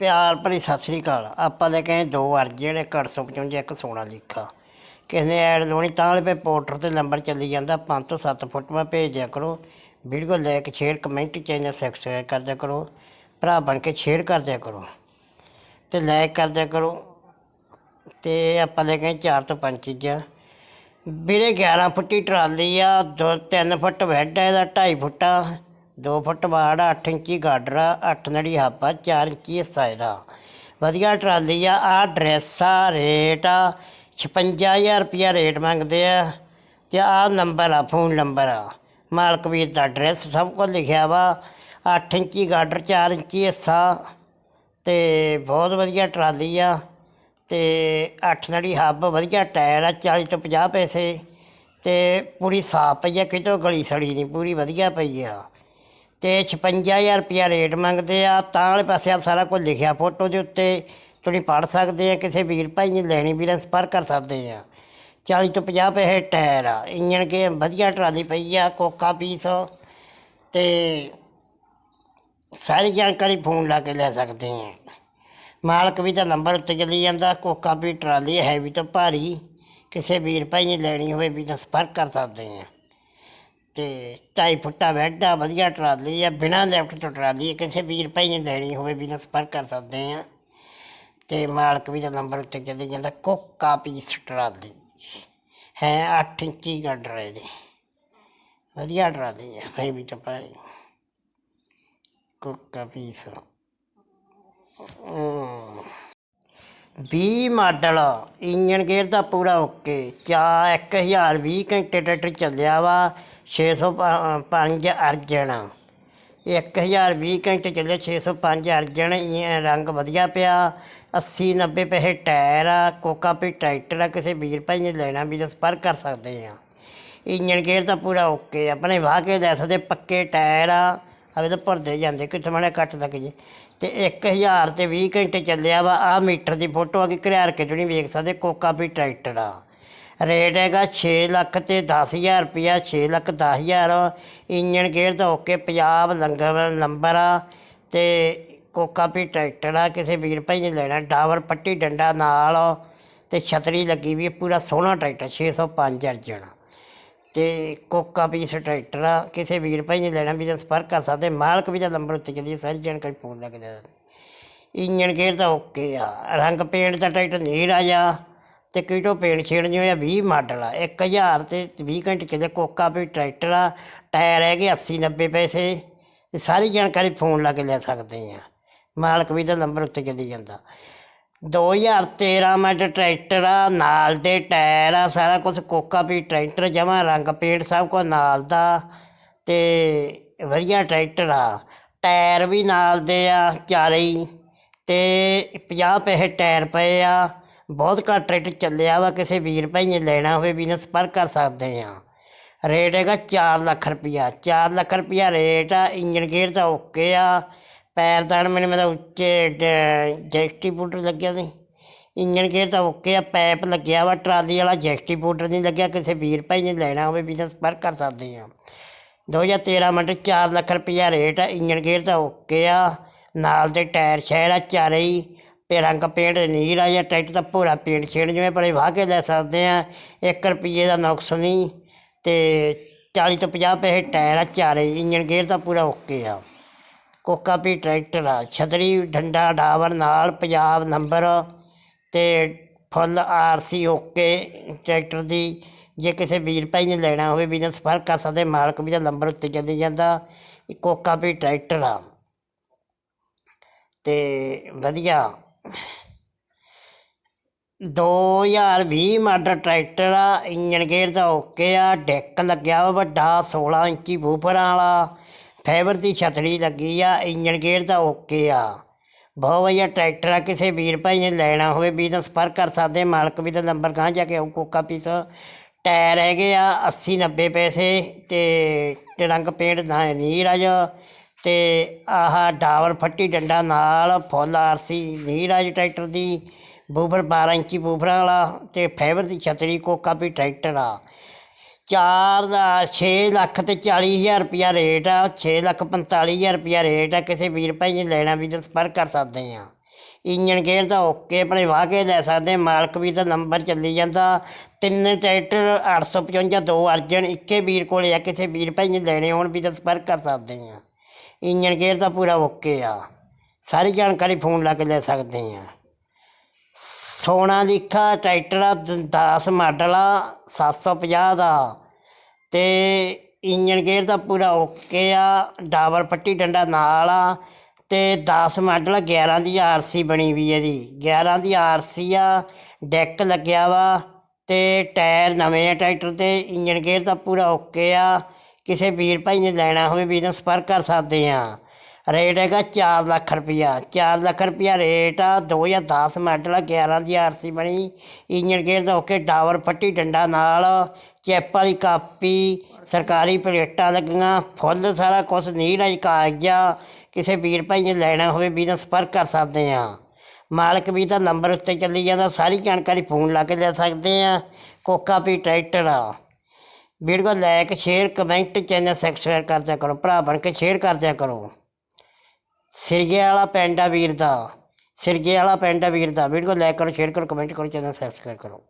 ਪਿਆਰ ਭਰੀ ਸਤਿ ਸ੍ਰੀ ਅਕਾਲ। ਆਪਾਂ ਲੈ ਕੇ ਆਏ ਦੋ ਅਰਜ਼ੀਆਂ ਨੇ 855 ਇੱਕ ਸੋਨਾ ਲਿਖਾ। ਕਿਸੇ ਨੇ ਐਡ ਲਾਉਣੀ ਤਾਂ ਵਾਲੇ ਪੋਰਟਰ ਤੇ ਨੰਬਰ ਚੱਲੀ ਜਾਂਦਾ 5 ਤੋਂ 7 ਫੁੱਟ ਮੈਂ ਭੇਜ ਦਿਆ ਕਰੋ। Video like share comment channel subscribe ਕਰ ਦਿਆ ਕਰੋ। ਭਰਾ ਬਣ ਕੇ ਸ਼ੇਅਰ ਕਰ ਦਿਆ ਕਰੋ। ਤੇ ਲਾਈਕ ਕਰ ਦਿਆ ਕਰੋ। ਤੇ ਆਪਾਂ ਲੈ ਕੇ ਆਏ ਚਾਰ ਤੋਂ ਪੰਜ ਚੀਜ਼ਾਂ। ਵੀਰੇ 11 ਫੁੱਟੀ ਟਰਾਲੀ ਆ, ਦੋ 3 ਫੁੱਟ ਬੈੱਡ ਆ, ਇਹਦਾ 2.5 ਫੁੱਟਾ। 2 ਫੁੱਟ ਬਾੜ 8 ਇੰਚੀ ਗਾਡਰ ਆ 8 ਨੜੀ ਹਾਪਾ 4 ਇੰਚੀ ਹਿੱਸਾ ਇਹਦਾ ਵਧੀਆ ਟਰਾਲੀ ਆ ਆ ਡਰੈਸ ਆ ਰੇਟ ਆ 56000 ਰੁਪਿਆ ਰੇਟ ਮੰਗਦੇ ਆ ਤੇ ਆ ਨੰਬਰ ਆ, ਫੋਨ ਨੰਬਰ ਆ। ਮਾਲਕ ਵੀਰ ਦਾ ਐਡਰੈਸ ਸਭ ਕੁਝ ਲਿਖਿਆ ਵਾ 8 ਇੰਚੀ ਗਾਡਰ 4 ਇੰਚੀ ਹਿੱਸਾ ਤੇ ਬਹੁਤ ਵਧੀਆ ਟਰਾਲੀ ਆ ਤੇ 8 ਨੜੀ ਹੱਬ ਵਧੀਆ ਟਾਇਰ ਆ 40 ਤੋਂ 50 ਪੈਸੇ ਤੇ ਪੂਰੀ ਸਾਫ਼ ਪਈ ਆ, ਕਿਤੋਂ ਗਲੀ ਸੜੀ ਨਹੀਂ ਪੂਰੀ ਵਧੀਆ ਪਈ ਆ। ਤੇ 56000 ਰੁਪਿਆ ਰੇਟ ਮੰਗਦੇ ਆ। ਤਾਂ ਵਾਲੇ ਪਾਸੇ ਆ ਸਾਰਾ ਕੁਝ ਲਿਖਿਆ ਫੋਟੋ ਦੇ ਉੱਤੇ। ਤੁਸੀਂ ਪੜ੍ਹ ਸਕਦੇ ਆ, ਕਿਸੇ ਵੀਰ ਭਾਈ ਨੇ ਲੈਣੀ ਵੀਰਾਂ ਸੰਪਰਕ ਕਰ ਸਕਦੇ ਆ। 40 ਤੋਂ 50 ਪੈਸੇ ਟਾਇਰ ਆ। ਇੰਜਣ ਕੇ ਵਧੀਆ ਟਰਾਲੀ ਪਈ ਆ, ਕੋਕਾ ਪੀਸ। ਤੇ ਸਾਰੀ ਜਾਣਕਾਰੀ ਫੋਨ ਲਾ ਕੇ ਲੈ ਸਕਦੇ ਆ। ਮਾਲਕ ਵੀ ਤਾਂ ਨੰਬਰ ਉੱਤੇ ਚਲੀ ਜਾਂਦਾ। ਕੋਕਾ ਵੀ ਟਰਾਲੀ ਹੈ ਵੀ ਤਾਂ ਭਾਰੀ। ਕਿਸੇ ਵੀਰ ਭਾਈ ਨੇ ਲੈਣੀ ਹੋਵੇ ਵੀ ਤਾਂ ਸੰਪਰਕ ਕਰ ਸਕਦੇ ਆ। ਤੇ ਢਾਈ ਫੁੱਟਾ ਬੈੱਡ ਆ ਵਧੀਆ ਟਰਾਲੀ ਆ, ਬਿਨਾਂ ਲੈਫਟ ਤੋਂ ਟਰਾਲੀ ਆ, ਕਿਸੇ ਵੀਰ ਭਾਈ ਨੇ ਲੈਣੀ ਹੋਵੇ, ਵੀ ਤਾਂ ਸੰਪਰਕ ਕਰ ਸਕਦੇ ਆ। ਤੇ ਮਾਲਕ ਵੀ ਦਾ ਨੰਬਰ ਉੱਤੇ ਚੱਲੀ ਜਾਂਦਾ, ਕੋਕਾ ਪੀਸ ਟਰਾਲੀ। ਹੈ 8 ਇੰਚੀ ਗੱਡਰ ਇਹਦੀ ਵਧੀਆ ਟਰਾਲੀ ਆ ਭਾਈ ਵੀ ਤਾਂ ਭਾਰੀ। ਕੋਕਾ ਪੀਸ। ਵੀਹ ਮਾਡਲ ਇੰਜਨ ਗੇਅਰ ਦਾ ਪੂਰਾ ਓਕੇ ਚਾ 1020 ਘੰਟੇ ਟਰੈਕਟਰ ਚੱਲਿਆ ਵਾ 605 ਅਰਜਨ 1020 ਘੰਟੇ ਚੱਲਿਆ 605 ਅਰਜਨ ਇਹ ਰੰਗ ਵਧੀਆ ਪਿਆ। 80 90 ਪੈਸੇ ਟਾਇਰ ਆ, ਕੋਕਾ ਪੀ ਟਰੈਕਟਰ ਆ, ਕਿਸੇ ਵੀਰ ਭਾਈ ਨੇ ਲੈਣਾ ਵੀ ਤਾਂ ਸੰਪਰਕ ਕਰ ਸਕਦੇ ਆ। ਇੰਜਨ ਗੇਅਰ ਤਾਂ ਪੂਰਾ ਓਕੇ ਆਪਣੇ ਵਾਹ ਕੇ ਲੈ ਸਕਦੇ, ਪੱਕੇ ਟਾਇਰ ਆ। ਅਵੇ ਤਾਂ ਭਰਦੇ ਜਾਂਦੇ, ਕਿੱਥੇ ਮਾੜਾ ਕੱਟ ਲੱਗ ਜੇ। ਤੇ 1000 ਤੇ 20 ਘੰਟੇ ਚੱਲਿਆ ਵਾ ਆ ਮੀਟਰ ਦੀ ਫੋਟੋ ਆ ਕੇ ਘਰਿਆਰ ਕੇ ਤੁਸੀਂ ਵੇਖ ਸਕਦੇ, ਕੋਕਾ ਵੀ ਟਰੈਕਟਰ ਆ। ਰੇਟ ਹੈਗਾ 6 ਲੱਖ ਤੇ 10000 ਰੁਪਿਆ 6 ਲੱਖ 10000 ਇੰਜਨ ਗੇਅਰ ਦਾ ਓਕੇ, ਪੰਜਾਬ ਲੰਗਰ ਨੰਬਰ ਆ ਤੇ ਕੋਕਾ ਵੀ ਟਰੈਕਟਰ ਆ, ਕਿਸੇ ਵੀਰ ਭਾਈ ਨੇ ਲੈਣਾ ਡਾਵਰ ਪੱਟੀ ਡੰਡਾ ਨਾਲ। ਤੇ ਛਤਰੀ ਲੱਗੀ ਵੀ ਪੂਰਾ ਸੋਹਣਾ ਟਰੈਕਟਰ 605 ਅਰਜਨ। ਤੇ ਕੋਕਾ ਵੀ ਪੀਸ ਟਰੈਕਟਰ ਆ, ਕਿਸੇ ਵੀਰ ਭਾਈ ਨੇ ਲੈਣਾ ਵੀ ਤਾਂ ਸੰਪਰਕ ਕਰ ਸਕਦੇ, ਮਾਲਕ ਵੀ ਦਾ ਨੰਬਰ ਉੱਤੇ ਚੱਲੀ ਸਾਰੀ ਜਾਣਕਾਰੀ ਫੋਨ ਲੱਗ ਜਾਂਦੀ ਇੰਜਨ ਗੇਅਰ ਤਾਂ ਓਕੇ ਆ, ਰੰਗ ਪੇਂਟ ਦਾ ਟਰੈਕਟਰ ਨਹੀਂ ਰਾਜਾ ਤੇ ਕਿਟੋ ਪੇਂਟ ਛੇੜਨੀ ਹੋਇਆ 20 ਮਾਡਲ ਆ। 1000 ਤੇ 20 ਘੰਟੇ ਕਿਤੇ ਕੋਕਾ ਵੀ ਟਰੈਕਟਰ ਆ, ਟਾਇਰ ਹੈਗੇ 80 90 ਪੈਸੇ। ਤੇ ਸਾਰੀ ਜਾਣਕਾਰੀ ਫੋਨ ਲਾ ਕੇ ਲੈ ਸਕਦੇ ਆ। ਮਾਲਕ ਵੀ ਦਾ ਨੰਬਰ ਉੱਤੇ ਚੱਲੀ ਜਾਂਦਾ। 2013 ਮਾਡਲ ਟਰੈਕਟਰ ਆ, ਨਾਲ ਦੇ ਟਾਇਰ ਆ, ਸਾਰਾ ਕੁਝ ਕੋਕਾ ਵੀ ਟਰੈਕਟਰ, ਜਮਾ ਰੰਗ ਪੇਂਟ ਸਭ ਕੁਝ ਨਾਲ ਦਾ। ਤੇ ਵਧੀਆ ਟਰੈਕਟਰ ਆ। ਟਾਇਰ ਵੀ ਨਾਲ ਦੇ ਆ ਚਾਰੇ ਹੀ। ਤੇ 50 ਪੈਸੇ ਟਾਇਰ ਪਏ ਆ। ਬਹੁਤ ਘੱਟ ਰੇਟ ਚੱਲਿਆ ਵਾ, ਕਿਸੇ ਵੀਰ ਭਾਈ ਨੇ ਲੈਣਾ ਹੋਵੇ ਵੀ ਨਾ ਸੰਪਰਕ ਕਰ ਸਕਦੇ ਆ ਰੇਟ ਹੈਗਾ 4 ਲੱਖ ਰੁਪਿਆ 4 ਲੱਖ ਰੁਪਿਆ ਰੇਟ ਆ ਇੰਜਨ ਗੇਅਰ ਤਾਂ ਓਕੇ ਆ। ਪੈਰ ਪੈਰਦਾਨ ਮੈਨੂੰ ਮੇਰਾ ਉੱਚੇ ਜੈਕਟੀਬੂਟਰ ਲੱਗਿਆ ਸੀ। ਇੰਜਨ ਗੇਅਰ ਤਾਂ ਓਕੇ ਆ ਪੈਪ ਲੱਗਿਆ ਵਾ, ਟਰਾਲੀ ਵਾਲਾ ਜੈਕਟੀਬੂਟਰ ਨਹੀਂ ਲੱਗਿਆ, ਕਿਸੇ ਵੀਰ ਭਾਈ ਨੇ ਲੈਣਾ ਹੋਵੇ ਵੀ ਤਾਂ ਸੰਪਰਕ ਕਰ ਸਕਦੇ ਆ 2013 ਮਾਡਲ 4 ਲੱਖ ਰੁਪਈਆ ਰੇਟ ਆ ਇੰਜਨ ਗੇਅਰ ਤਾਂ ਓਕੇ ਆ। ਨਾਲ ਦੇ ਟਾਇਰ ਸ਼ਹਿਰ ਆ, ਚਾਰੇ ਹੀ। ਤੇ ਰੰਗ ਪੇਂਟ ਨੀਲ ਆ ਜਾਂ ਟਰੈਕਟਰ ਦਾ ਭੂਰਾ ਪੇਂਟ ਛੇੜ ਜਿਵੇਂ ਪਰੇ ਵਾਹ ਕੇ ਲੈ ਸਕਦੇ ਆ 1 ਰੁਪਈਏ ਦਾ ਨੁਕਸ ਨਹੀਂ, ਤੇ 40 ਤੋਂ 50 ਪੈਸੇ ਟਾਇਰ ਆ ਚਾਰੇ ਇੰਜਨ ਗੇਅਰ ਤਾਂ ਪੂਰਾ ਓਕੇ ਆ। ਕੋਕਾ ਵੀ ਟਰੈਕਟਰ ਆ, ਛਤਰੀ ਡੰਡਾ ਡਾਵਰ ਨਾਲ, ਪੰਜਾਬ ਨੰਬਰ, ਤੇ ਫੁੱਲ ਆਰਸੀ ਓਕੇ ਟਰੈਕਟਰ ਦੀ, ਜੇ ਕਿਸੇ ਵੀਰ ਭਾਈ ਨੇ ਲੈਣਾ ਹੋਵੇ ਵੀ ਤਾਂ ਸੰਪਰਕ ਕਰ ਸਕਦੇ, ਮਾਲਕ ਵੀ ਦਾ ਨੰਬਰ ਉੱਤੇ ਚੱਲੀ ਜਾਂਦਾ ਕੋਕਾ ਵੀ ਟਰੈਕਟਰ ਆ। ਤੇ ਵਧੀਆ। 2020 ਮਾਡਲ ਟਰੈਕਟਰ ਆ ਇੰਜਨ ਗੇਅਰ ਦਾ ਓਕੇ ਆ, ਡੈਕ ਲੱਗਿਆ ਵਾ ਵੱਡਾ 16 ਇੰਚੀ ਬੂਫਰਾਂ ਵਾਲਾ, ਫਾਈਬਰ ਦੀ ਛਤਰੀ ਲੱਗੀ ਆ ਇੰਜਨ ਗੇਅਰ ਦਾ ਓਕੇ ਆ। ਬਹੁਤ ਵਧੀਆ ਟਰੈਕਟਰ ਆ, ਕਿਸੇ ਵੀਰ ਭਾਈ ਨੇ ਲੈਣਾ ਹੋਵੇ, ਵੀ ਤਾਂ ਸੰਪਰਕ ਕਰ ਸਕਦੇ, ਮਾਲਕ ਵੀ ਦਾ ਨੰਬਰ ਗਾਂ ਜਾ ਕੇ ਆਊ, ਕੋਕਾ ਪੀਸ। ਟਾਇਰ ਹੈਗੇ ਆ 80 90 ਪੈਸੇ ਤੇ ਰੰਗ ਪੇਂਟ ਨਾ ਨੀਰਾਜ ਅਤੇ ਆਹ ਡਾਬਰ ਫੱਟੀ ਡੰਡਾ ਨਾਲ ਫੁੱਲ ਆਰਸੀ ਨੀਰਾਜ ਟਰੈਕਟਰ ਦੀ ਬੂਫਰ 12 ਇੰਚੀ ਬੂਫਰਾਂ ਵਾਲਾ ਅਤੇ ਫਾਈਬਰ ਦੀ ਛਤਰੀ ਕੋਕਾ ਵੀ ਟਰੈਕਟਰ ਆ। ਚਾਰ ਦਾ ਛੇ ਲੱਖ ਅਤੇ ਚਾਲੀ ਹਜ਼ਾਰ ਰੁਪਈਆ ਰੇਟ ਆ, ਛੇ ਲੱਖ 45 ਹਜ਼ਾਰ ਰੁਪਈਆ ਰੇਟ ਆ, ਕਿਸੇ ਵੀਰ ਭਾਈ ਨੇ ਲੈਣਾ ਵੀ ਤਾਂ ਸੰਪਰਕ ਕਰ ਸਕਦੇ ਆ। ਇੰਜਨ ਗੇਅਰ ਦਾ ਓਕੇ, ਆਪਣੇ ਵਾਹ ਕੇ ਲੈ ਸਕਦੇ, ਮਾਲਕ ਵੀ ਤਾਂ ਨੰਬਰ ਚੱਲੀ ਜਾਂਦਾ। ਤਿੰਨ ਟਰੈਕਟਰ 855 ਦੋ ਅਰਜਨ, ਇੱਕੇ ਵੀਰ ਕੋਲੇ ਆ, ਕਿਸੇ ਵੀਰ ਭਾਈ ਨੇ ਲੈਣੇ ਹੋਣ ਵੀ ਤਾਂ ਸੰਪਰਕ ਕਰ ਸਕਦੇ ਆ। ਇੰਜਨ ਗੇਅਰ ਦਾ ਪੂਰਾ ਓਕੇ ਆ। ਸਾਰੀ ਜਾਣਕਾਰੀ ਫੋਨ ਲਾ ਕੇ ਲੈ ਸਕਦੇ ਆ। ਸੋਨਾ ਲਿਖਾ ਟਰੈਕਟਰ ਆ 10 ਮਾਡਲ ਆ 750 ਦਾ। ਤੇ ਇੰਜਨ ਗੇਅਰ ਦਾ ਪੂਰਾ ਓਕੇ ਆ ਡਾਬਰ ਪੱਟੀ ਡੰਡਾ ਨਾਲ ਆ। ਤੇ 10 ਮਾਡਲ ਆ, 11 ਦੀ ਆਰਸੀ ਬਣੀ ਵੀ ਹੈ ਜੀ 11 ਦੀ ਆਰਸੀ ਆ ਡੈਕ ਲੱਗਿਆ ਵਾ। ਤੇ ਟਾਇਰ ਨਵੇਂ ਆ ਟਰੈਕਟਰ ਤੇ ਇੰਜਨ ਗੇਅਰ ਦਾ ਪੂਰਾ ਓਕੇ ਆ। ਕਿਸੇ ਵੀਰ ਭਾਈ ਨੇ ਲੈਣਾ ਹੋਵੇ ਵੀ ਨਾਲ ਸੰਪਰਕ ਕਰ ਸਕਦੇ ਆ ਰੇਟ ਹੈਗਾ 4 ਲੱਖ ਰੁਪਈਆ। 4 ਲੱਖ ਰੁਪਈਆ ਰੇਟ ਆ 2010 ਮਾਡਲ ਆ 11 ਦੀ ਆਰਸੀ ਬਣੀ। ਇੰਜਨ ਗੇਅਰ ਦਾ ਓਕੇ ਡਾਵਰ ਫੱਟੀ ਡੰਡਾ ਨਾਲ, ਚੈਪ ਵਾਲੀ ਕਾਪੀ, ਸਰਕਾਰੀ ਪਲੇਟਾਂ ਲੱਗੀਆਂ, ਫੁੱਲ ਸਾਰਾ ਕੁਝ ਨੀਰਾ ਹੀ ਕਾਗਜ਼ ਆ। ਕਿਸੇ ਵੀਰ ਭਾਈ ਨੇ ਲੈਣਾ ਹੋਵੇ ਵੀ ਨਾਲ ਸੰਪਰਕ ਕਰ ਸਕਦੇ ਆ ਮਾਲਕ ਵੀ ਤਾਂ ਨੰਬਰ ਉੱਤੇ ਚੱਲੀ ਜਾਂਦਾ, ਸਾਰੀ ਜਾਣਕਾਰੀ ਫੋਨ ਲਾ ਕੇ ਲੈ ਸਕਦੇ ਆ ਕੋਕਾ ਵੀ ਟਰੈਕਟਰ ਆ। Video like share comment channel subscribe ਕਰਦਿਆ ਕਰੋ ਭਰਾ ਬਣ ਕੇ ਸ਼ੇਅਰ ਕਰਦਿਆ ਕਰੋ। ਸਿਰਗੇ ਵਾਲਾ ਪਿੰਡ ਆ ਵੀਰ ਦਾ ਸਿਰਗੇ ਵਾਲਾ ਪਿੰਡ ਆ ਵੀਰ ਦਾ। ਵੀਡੀਓ ਲਾਈਕ ਕਰੋ ਸ਼ੇਅਰ ਕਰੋ ਕਮੈਂਟ ਕਰੋ ਚੈਨਲ ਸਬਸਕ੍ਰਾਈਬ ਕਰੋ।